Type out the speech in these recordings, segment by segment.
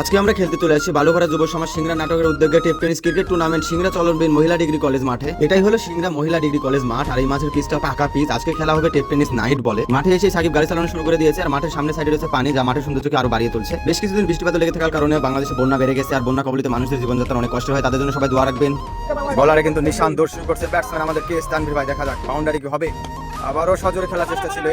আজকে আমরা খেলতে চলে আসছি বালুঘাটা যুব সমাজ সিংরা নাটকের উদ্যোগে tape tennis cricket tournament Singra Chalanbil মহিলা ডিগ্রি কলেজ মাঠে। এটাই হলো সিংড়া মহিলা ডিগ্রি কলেজ মাঠ, আর এই মাঠের পিচটা পাকা পিচ আজকে খেলা হবে টেপ টেনিস নাইট বলে। মাঠে এসে সাকিব গাড়ি চালানো শুরু করে দিয়েছে, আর মাঠের সামনে সাইডে রয়েছে পানি, যা মাঠের সৌন্দর্যকে আরও বাড়িয়ে তুলছে। বেশ কিছুদিন বৃষ্টিপাত লেগে থাকার কারণে বাংলাদেশে বন্যা বেড়ে গেছে, আর বন্যা কবলিত মানুষের জীবনযাত্রা অনেক কষ্ট হয়। তাদের জন্য সবাই দোয়া রাখবেন। বলারে কিন্তু নিশান দৌড় শুরু করছে। ব্যাটসম্যান আমাদের কে? স্তানভীর ভাই, দেখা যাক। বাউন্ডারি কি হবে? আবারও সজোরে খেলার চেষ্টা ছিল।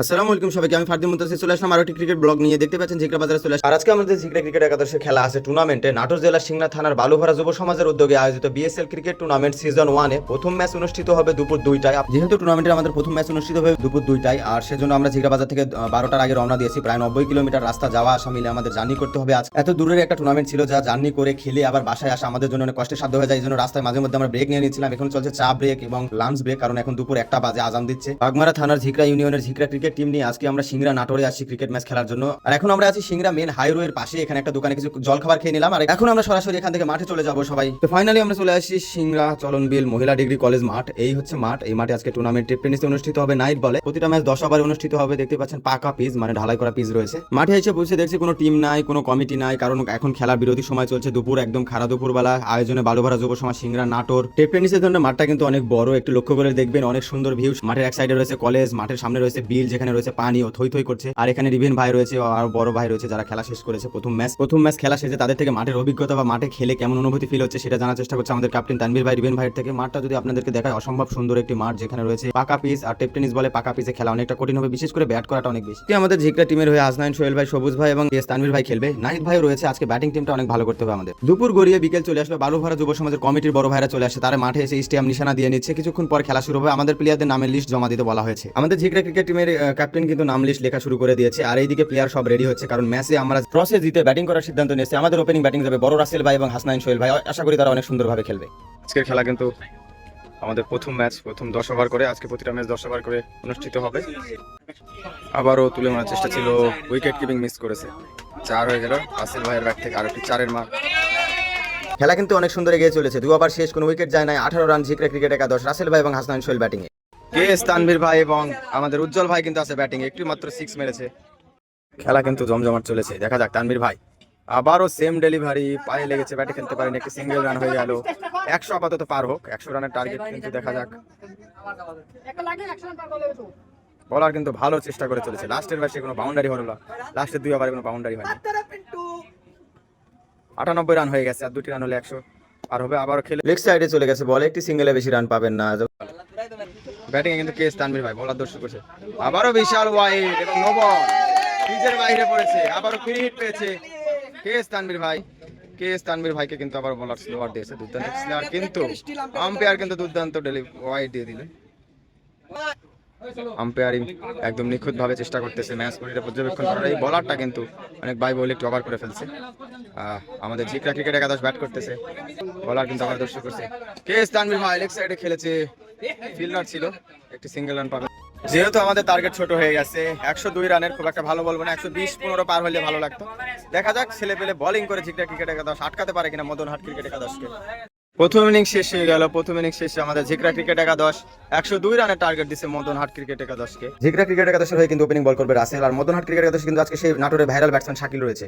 আসসালামু আলাইকুম সবাইকে, আমি ফারদিন মুতাসির চলে আসলাম আরও একটি ক্রিকেট ব্লগ নিয়ে। দেখতে পাচ্ছেন ঝিকরা বাজারে চলে আর আজকে আমাদের ঝিকরা ক্রিকেট একাদশের খেলা আছে টুর্নামেন্টে নাটোর জেলার সিংনা থানার বালুভরা যুব সমাজের উদ্যোগে আয়োজিত বিএসএল ক্রিকেট টুর্নামেন্ট সিজন ওয়ানে প্রথম ম্যাচ অনুষ্ঠিত হবে দুপুর দুইটায়। যেহেতু টুর্নামেন্টের আমাদের প্রথম ম্যাচ অনুষ্ঠিত হবে দুপুর দুইটায়, আর সেজন্য আমরা ঝিকরা বাজার থেকে বারোটার আগে রওনা দিয়েছি। প্রায় নব্বই কিলোমিটার রাস্তা যাওয়া আসা মিলে আমাদের জার্নি করতে হবে আজ। এত দূরের একটা টুর্নামেন্ট ছিল যা জার্নি করে খেলে আবার বাসায় আসা আমাদের জন্য অনেক কষ্টের সাধ্য হয়ে যায়। এই জন্য রাস্তায় মাঝে মধ্যে আমরা ব্রেক নিয়ে নিয়েছিলাম। এখন চলছে চা ব্রেক এবং লাঞ্চ ব্রেক কারণ এখন দুপুর একটা বাজে আজান দিচ্ছে। বাগমারা থানার ঝিকরা ইউনিয়নের ঝিকরা ক্রিকেট টিম নিয়ে আজকে আমরা সিংরা নাটোরে আসছি ক্রিকেট ম্যাচ খেলার জন্য। আর এখন আমরা আছি সিংরা মেন হাইওয়ের পাশে, এখানে একটা দোকানে কিছু জল খাবার খেয়ে নিলাম। আর এখন আমরা সরাসরি এখান থেকে মাঠে চলে যাব সবাই। তো ফাইনালি আমরা চলে আসছি সিংরা চলনবিল মহিলা ডিগ্রি কলেজ মাঠ। এই হচ্ছে মাঠ। এই মাঠে আজকে টুর্নামেন্ট টেনিস অনুষ্ঠিত হবে নাইট বলে প্রতিটা ম্যাচ দশ ওভারে অনুষ্ঠিত হবে। দেখতে পাচ্ছেন পাকা পিচ মানে ঢালাই করা পিচ রয়েছে। মাঠে এসে বসে দেখছি কোনো টিম নাই, কোনো কমিটি নাই, কারণ এখন খেলার বিরতি সময় চলছে দুপুর, একদম খারা দুপুর বেলা আয়োজনে বালুভাড়া যুব সমাজ সিংরা নাটোর। টেপ টেনিসের জন্য মাঠটা কিন্তু অনেক বড়, একটু লক্ষ্য করে দেখবেন, অনেক সুন্দর ভিউ মাঠের এক সাইডে রয়েছে কলেজ মাঠের সামনে রয়েছে বিল যেখানে রয়েছে পানি ও থই থই করছে। আর এখানে রিভেন ভাই রয়েছে আর বড় ভাই রয়েছে যারা খেলা শেষ করেছে প্রথম ম্যাচ। প্রথম ম্যাচ খেলা শেষে তাদের থেকে মাঠের অভিজ্ঞতা বা মাঠে খেলে কেমন অনুভূতি ফিল হচ্ছে সেটা জানার চেষ্টা করছে আমাদের ক্যাপ্টেন তানভীর ভাই, রিভেন ভাইয়ের থেকে। মাঠটা যদি আপনাদেরকে দেখায়, অসম্ভব সুন্দর একটি মাঠ যেখানে রয়েছে পাকা পিস আর টেপ টেনিস বলে পাকা পিচে খেলা অনেকটা কঠিন হবে, বিশেষ করে ব্যাট করাটা অনেক বেশি। আমাদের ঝিকরা টিমের হয়ে হাসনাইন সোহেল ভাই, সবুজ ভাই এবং এস তানভীর ভাই খেলবে। নাহিদ ভাই রয়েছে, আজকে ব্যাটিং টিমটা অনেক ভালো করতে হবে আমাদের। দুপুর গড়িয়ে বিকেল চলে আসলো বালুভাড়া যুব সমাজের কমিটির বড় ভাইরা চলে আসে। তারা মাঠে এসে স্টেডিয়াম নিশানা দিয়ে নিচ্ছে। কিছুক্ষণ পর খেলা শুরু হবে আমাদের প্লেয়ারদের নামের লিস্ট জমা দিতে বলা হয়েছে। আমাদের ঝিকরা ক্রিকেট টিমের ক্যাপ্টেন কিন্তু নাম লিস্ট লেখা শুরু করে দিয়েছে। আর এইদিকে প্লেয়ার সব রেডি হচ্ছে কারণ ম্যাচে আমরা টসে জিতে ব্যাটিং করার সিদ্ধান্ত নিয়েছে। আমাদের ওপেনিং ব্যাটিং যাবে বড় রাসেল ভাই এবং হাসনাইন সোহেল ভাই। আশা করি তারা অনেক সুন্দরভাবে খেলবে। আজকের খেলা কিন্তু আমাদের প্রথম ম্যাচ প্রথম দশ ওভার করে। আজকে প্রতিটা ম্যাচ দশ ওভার করে অনুষ্ঠিত হবে। আবারও তুলে মারার চেষ্টা ছিল উইকেট কিপিং মিস করেছে। চার হয়ে গেল। রাসেল ভাইয়ের ব্যাট থেকে আরেকটি চারের মার। খেলা কিন্তু অনেক সুন্দর এগিয়ে চলেছে। দু ওভার শেষ কোনো উইকেট যায় নাই। আঠারো রান ঝিকরা ক্রিকেট একাদশ। রাসেল ভাই এবং হাসনাইন সোহেল ব্যাটিং এ কে তানভীর ভাই এবং আমাদের উজ্জ্বল ভাই কিন্তু আছে ব্যাটিং একটু মাত্র সিক্স মেরেছে। খেলা কিন্তু জমজমাট চলেছে। দেখা যাক তানভীর ভাই। আবারও সেম ডেলিভারি পায়ে লেগেছে ব্যাটে খেলতে পারেন। একটি সিঙ্গেল রান হয়ে গেল। একশো আপাতত পার হোক। একশো রানের টার্গেট কিন্তু দেখা যাক। বলার কিন্তু ভালো চেষ্টা করে চলেছে। লাস্টের ম্যাচে কোনো বাউন্ডারি হলো না। লাস্টের দুই ওভারে কোনো বাউন্ডারি হয়নি। আটানব্বই রান হয়ে গেছে। আর দুটি রান হলে একশো আর হবে। আবারও খেলে লেগ সাইডে চলে গেছে। বলে একটি সিঙ্গেলে বেশি রান পাবেন না। ব্যাটিং এ কিন্তু কেস তানভীর ভাই বলার দর্শক করছে আবারও বিশাল ওয়াইড এবং নো বল পিচের বাইরে পড়েছে, আবারও ফ্রি হিট পেয়েছে। কেস তানভীর ভাই? কেস তানভীর ভাইকে কিন্তু আবার বলার স্লোয়ার দিয়েছে, দুর্দান্ত স্লোয়ার কিন্তু। আম্পায়ার কিন্তু দুর্দান্ত ডেলি ওয়াইড দিয়ে দিলেন। আম্পায়ারিং একদম নিখুঁত ভাবে চেষ্টা করতেছে ম্যাচ পরিটা পর্যবেক্ষণ করার। এই বলারটা কিন্তু অনেক বাই বল একটু ওভার করে ফেলছে। আমাদের জিকরা ক্রিকেট একাদশ ব্যাট করতেছে। বলার কিন্তু আবার দর্শক করছে। কেস তানভীর ভাই? লেগ সাইডে খেলেছে ফিল্ডার ছিল, একটি সিঙ্গেল রান পাবে। যেহেতু আমাদের টার্গেট ছোট হয়ে গেছে, একশো দুই রানের খুব একটা ভালো বলব না, একশো বিশ, পনেরো পার হলে ভালো লাগতো। দেখা যাক, ছেলে পেলে বোলিং করে জিকরা ক্রিকেট একাদশ আটকাতে পারে কিনা মদন হাট ক্রিকেট একাদশকে। প্রথম ইনিংস শেষ হয়ে গেল, প্রথম ইনিংস শেষে আমাদের ঝিকরা ক্রিকেট একাদশ, একশো দুই রানের টার্গেট দিচ্ছে মদন হাট ক্রিকেট একাদশকে। ঝিকরা ক্রিকেট একাদশের হয়ে কিন্তু ওপেনিং বল করবে রাসেল, আর মদন হাট ক্রিকেট একাদশ কিন্তু আজকে সেই নাটোরের ভাইরাল ব্যাটসম্যান শাকিল রয়েছে।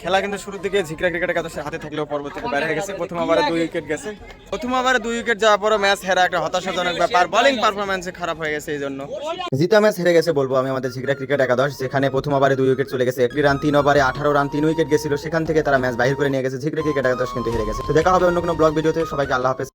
খেলা কিন্তু শুরু থেকে ঝিকরা ক্রিকেটের কাছে হাতে থাকলেও পরবর্তীতে বাইরে হয়ে গেছে। প্রথম ওভারে দুই উইকেট গেছে। প্রথম ওভারে দুই উইকেট যাওয়ার পরও ম্যাচ হেরা একটা হতাশাজনক ব্যাপার। বোলিং পারফরমেন্সে খারাপ হয়ে গেছে এই জন্য। জিতা ম্যাচ হেরে গেছে বলব আমি, আমাদের ঝিকরা ক্রিকেট একাদশ, যেখানে প্রথম ওভারে দুই উইকেট চলে গেছে। একটি রান তিন ওভারে আঠারো রান তিন উইকেট গেছিল। সেখান থেকে তারা ম্যাচ বাহির করে নিয়ে গেছে। ঝিকরা ক্রিকেট একাদশ কিন্তু হেরে গেছে। তো দেখা হবে অন্য কোনো ব্লগ ভিডিওতে। সবাইকে আল্লাহ হাফেজ।